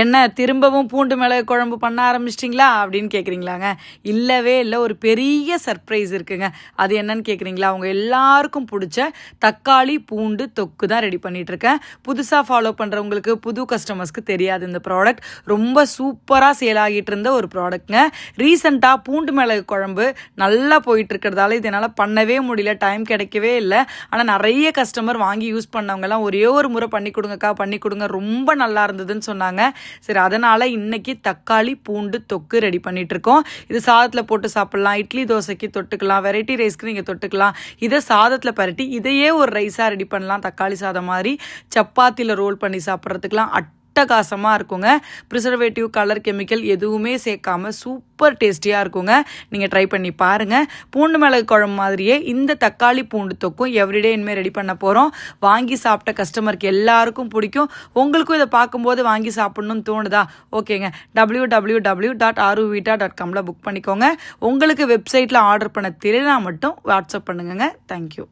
என்ன திரும்பவும் பூண்டு மிளகு குழம்பு பண்ண ஆரம்பிச்சிட்டிங்களா? அப்படின்னு கேட்குறீங்களாங்க இல்லவே இல்லை ஒரு பெரிய சர்ப்ரைஸ் இருக்குங்க. அது என்னன்னு கேட்குறீங்களா அவங்க எல்லாருக்கும் பிடிச்ச தக்காளி பூண்டு தொக்கு தான் ரெடி பண்ணிகிட்ருக்கேன் புதுசாக ஃபாலோ பண்ணுறவங்களுக்கு புது கஸ்டமர்ஸ்க்கு தெரியாது இந்த ப்ராடக்ட் ரொம்ப சூப்பராக சேல் ஆகிட்டு இருந்த ஒரு ப்ராடக்ட்ங்க ரீசெண்டாக பூண்டு மிளகு குழம்பு நல்லா போயிட்டுருக்கிறதால இதனால் இது என்னால் பண்ணவே முடியல டைம் கிடைக்கவே இல்லை. ஆனால் நிறைய கஸ்டமர் வாங்கி யூஸ் பண்ணவங்கலாம் ஒரே ஒரு முறை பண்ணி கொடுங்கக்கா பண்ணி கொடுங்க. ரொம்ப நல்லா இருந்ததுன்னு சொன்னாங்க. சரி அதனால் இன்னைக்கு தக்காளி பூண்டு தொக்கு ரெடி பண்ணிகிட்ருக்கோம் இது சாதத்தில் போட்டு சாப்பிட்லாம். இட்லி தோசைக்கு தொட்டுக்கலாம். வெரைட்டி ரைஸ்க்கு நீங்கள் தொட்டுக்கலாம். இதை சாதத்தில் பரட்டி இதையே ஒரு ரைஸாக ரெடி பண்ணலாம். தக்காளி சாதம் மாதிரி. சப்பாத்தியில் ரோல் பண்ணி சாப்பிட்றதுக்கெலாம் அட்டகாசமாக இருக்குங்க. ப்ரிசர்வேட்டிவ் கலர் கெமிக்கல் எதுவுமே சேர்க்காம சூப்பர் டேஸ்டியாக இருக்குங்க. நீங்கள் ட்ரை பண்ணி பாருங்கள் பூண்டு மிளகு குழம்பு மாதிரியே இந்த தக்காளி பூண்டு தொக்கும் எவ்ரிடே இனிமேல் ரெடி பண்ண போகிறோம் வாங்கி சாப்பிட்ட கஸ்டமருக்கு எல்லாருக்கும் பிடிக்கும். உங்களுக்கும் இதை பார்க்கும்போது வாங்கி சாப்பிட்ணுன்னு தோணுதா? ஓகேங்க. டபிள்யூ டபிள்யூ டபிள்யூ டாட் ஆருவீட்டா டாட் காமில் புக் பண்ணிக்கோங்க. உங்களுக்கு வெப்சைட்டில் ஆர்டர் பண்ண தெரியலாம் மட்டும் வாட்ஸ்அப் பண்ணுங்கங்க. தேங்க்யூ